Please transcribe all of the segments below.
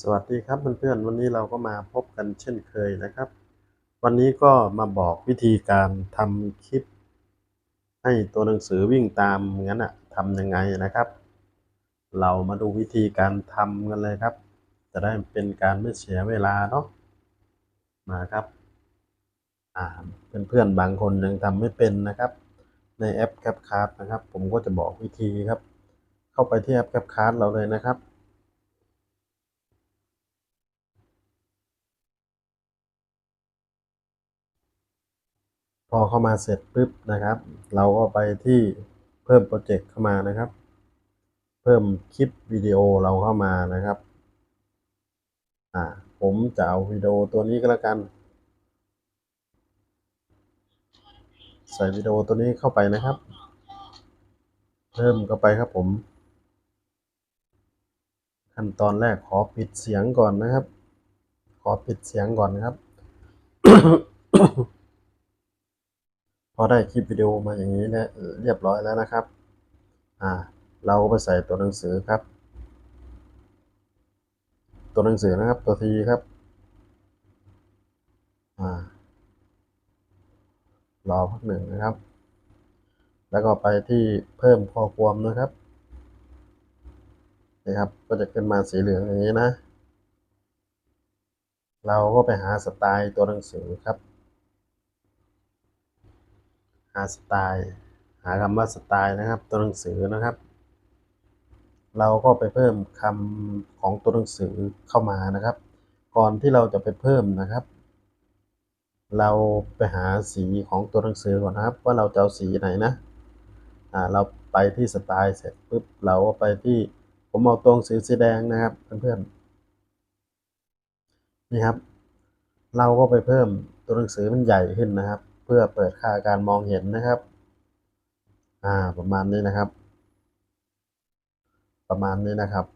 สวัสดีครับเพื่อนๆวันนี้เราก็มาพบกันเช่นเคยนะครับ วันนี้ก็มาบอกวิธีการทำคลิป ให้ตัวหนังสือวิ่งตามงั้นอะทำยังไงนะครับ เรามาดูวิธีการทำกันเลยครับ จะได้เป็นการไม่เสียเวลาเนาะมาครับอ่าเพื่อนๆบางคนยังทำไม่เป็นนะครับ ในแอป CapCut นะครับ ผมก็จะบอกวิธีครับ เข้าไปที่แอป CapCut เราเลยนะครับ อเข้ามาเสร็จปุ๊บนะครับ เราก็ไปที่เพิ่มโปรเจกต์เข้ามานะครับ เพิ่มคลิปวิดีโอเราเข้ามานะครับ อ่า ผมจะเอาวิดีโอตัวนี้ก็แล้วกัน ใส่วิดีโอตัวนี้เข้าไปนะครับ เพิ่มเข้าไปครับผม ขั้นตอนแรกขอปิดเสียงก่อนนะครับ ขอปิดเสียงก่อนนะครับ พอได้คลิปวิดีโอมาอย่างนี้แล้วเรียบร้อยแล้วนะครับ อ่า เราก็ไปใส่ตัวหนังสือครับ ตัวหนังสือนะครับ ตัวทีครับ อ่ารอพักหนึ่งนะครับ แล้วก็ไปที่เพิ่มข้อความนะครับนี่ครับ ก็จะขึ้นมาสีเหลืองอย่างนี้นะ เราก็ไปหาสไตล์ตัวหนังสือครับ หาสไตล์หาคำว่าสไตล์นะครับ ตัวหนังสือนะครับ เราก็ไปเพิ่มคำของตัวหนังสือเข้ามานะครับ ก่อนที่เราจะไปเพิ่มนะครับ เราไปหาสีของตัวหนังสือก่อนนะครับ ว่าเราจะเอาสีไหนนะอ่าเราไปที่สไตล์เสร็จปุ๊บเราก็ไปที่ผมเอาตัวหนังสือสีแดงนะครับเพื่อนๆนี่ครับ เราก็ไปเพิ่มตัวหนังสือมันใหญ่ขึ้นนะครับ เพื่อเปิดค่าการมองเห็นนะครับ อ่า ประมาณนี้นะครับ ประมาณนี้นะครับ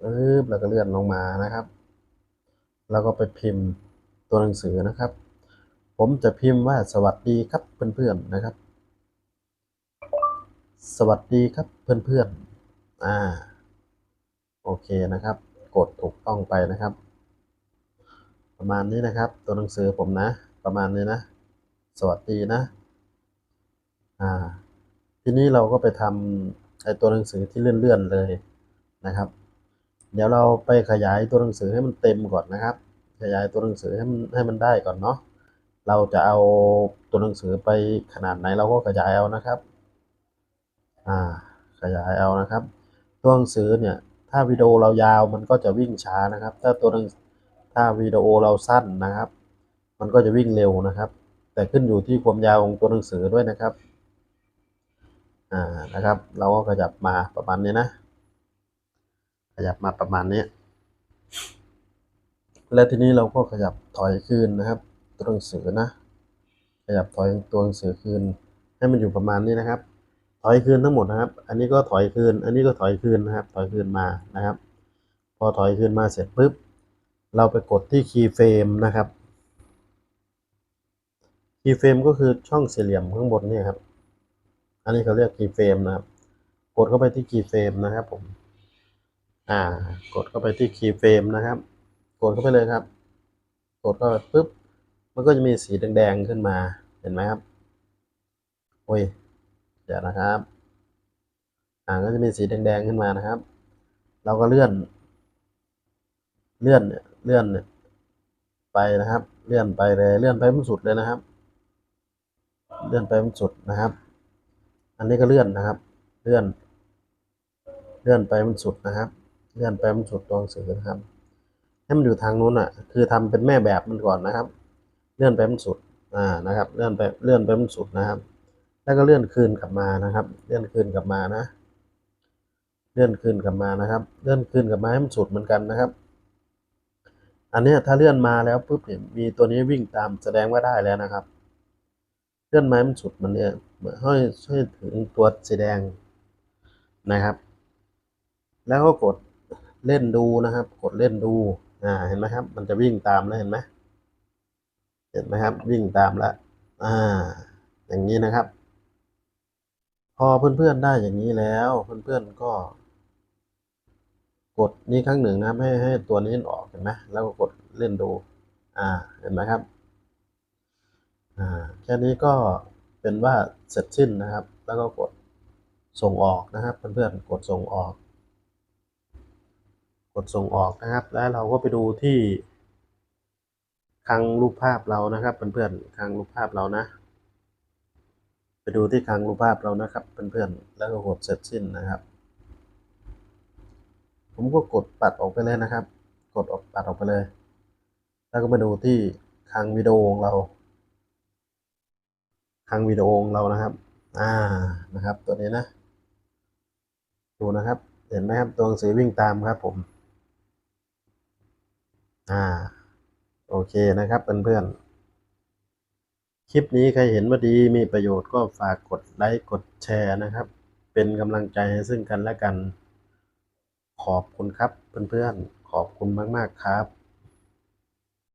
ปึ๊บแล้วก็เลื่อนลงมานะครับ แล้วก็ไปพิมพ์ตัวหนังสือนะครับ ผมจะพิมพ์ว่าสวัสดีครับเพื่อนๆนะครับ สวัสดีครับเพื่อนๆอ่า โอเคนะครับ กดถูกต้องไปนะครับ ประมาณนี้นะครับ ตัวหนังสือผมนะ ประมาณนี้นะ สวัสดีนะ อ่า ทีนี้เราก็ไปทำไอตัวหนังสือที่เลื่อนๆเลยนะครับ เดี๋ยวเราไปขยายตัวหนังสือให้มันเต็มก่อนนะครับ ขยายตัวหนังสือให้มันให้มันได้ก่อนเนาะ เราจะเอาตัวหนังสือไปขนาดไหนเราก็ขยายเอานะครับ อ่า ขยายเอานะครับ ตัวหนังสือเนี่ย ถ้าวิดีโอเรายาวมันก็จะวิ่งช้านะครับ ถ้าตัวหนังถ้าวิดีโอเราสั้นนะครับ มันก็จะวิ่งเร็วนะครับ แต่ขึ้นอยู่ที่ความยาวของตัวหนังสือด้วยนะครับอ่านะครับ เราก็ขยับมาประมาณนี้นะ ขยับมาประมาณนี้ และทีนี้เราก็ขยับถอยคืนนะครับ ตัวหนังสือนะ ขยับถอยตัวหนังสือคืน ให้มันอยู่ประมาณนี้นะครับ ถอยคืนทั้งหมดนะครับ อันนี้ก็ถอยคืน อันนี้ก็ถอยคืนนะครับ ถอยคืนมานะครับ พอถอยคืนมาเสร็จปุ๊บเราไปกดที่คีย์เฟรมนะครับ คีย์เฟรมก็คือช่องสี่เหลี่ยมข้างบนเนี่ยครับ อันนี้เขาเรียกคีย์เฟรมนะครับ กดเข้าไปที่คีย์เฟรมนะครับผม อ่า กดเข้าไปที่คีย์เฟรมนะครับ กดเข้าไปเลยครับ กดเข้าไปปุ๊บ มันก็จะมีสีแดงๆขึ้นมา เห็นไหมครับ โอ้ย เดี๋ยวนะครับ อ่า ก็จะมีสีแดงๆขึ้นมานะครับ เราก็เลื่อน เลื่อนเนี่ย เลื่อนเนี่ย ไปนะครับ เลื่อนไปเลย เลื่อนไปมันสุดเลยนะครับ เลื่อนไปมันสุดนะครับ อันนี้ก็เลื่อนนะครับ เลื่อน เลื่อนไปมันสุดนะครับ เลื่อนไปมันสุดตัวหนังสือนะครับ ให้มันอยู่ทางนู้นอะ คือทำเป็นแม่แบบมันก่อนนะครับ เลื่อนไปมันสุด อ่า นะครับ เลื่อนไป เลื่อนไปมันสุดนะครับ แล้วก็เลื่อนคืนกลับมานะครับ เลื่อนคืนกลับมานะ เลื่อนคืนกลับมานะครับ เลื่อนคืนกลับมาให้มันสุดเหมือนกันนะครับอันนี้ถ้าเลื่อนมาแล้วปุ๊บเนี่ยมีตัวนี้วิ่งตามแสดงว่าได้แล้วนะครับ ลื่อนไม้มันสุดมันเนี่ยเหมือนให้ให้ถึงตัวสีแดงนะครับ แล้วก็กดเล่นดูนะครับ กดเล่นดูอ่าเห็นไหมครับ มันจะวิ่งตามแล้วเห็นไหมเห็นไหมครับ วิ่งตามแล้วอ่า อย่างนี้นะครับ พอเพื่อนๆได้อย่างนี้แล้วเพื่อนๆก็ กดนี้ครั้งหนึ่งนะครับให้ให้ตัวนี้ออกเห็นไหมแล้วก็กดเล่นดู อ่าเห็นไหมครับ อ่าแค่นี้ก็เป็นว่าเสร็จสิ้นนะครับ แล้วก็กดส่งออกนะครับเพื่อนๆกดส่งออก กดส่งออกนะครับ แล้วเราก็ไปดูที่คลังรูปภาพเรานะครับเพื่อนๆคลังรูปภาพเรานะ ไปดูที่คลังรูปภาพเรานะครับเพื่อนๆแล้วก็กดเสร็จสิ้นนะครับ ผมก็กดปัดออกไปเลยนะครับ กดออกปัดออกไปเลย แล้วก็มาดูที่คลังวิดีโอของเรา คลังวิดีโอของเรานะครับ อ่านะครับ ตัวนี้นะ ดูนะครับ เห็นไหมครับตัวหนังสือวิ่งตามครับผม อ่า โอเคนะครับเพื่อนๆคลิปนี้ใครเห็นว่าดีมีประโยชน์ก็ฝากกดไลค์กดแชร์นะครับ เป็นกำลังใจให้ซึ่งกันและกัน ขอบคุณครับเพื่อนๆขอบคุณมากๆครับ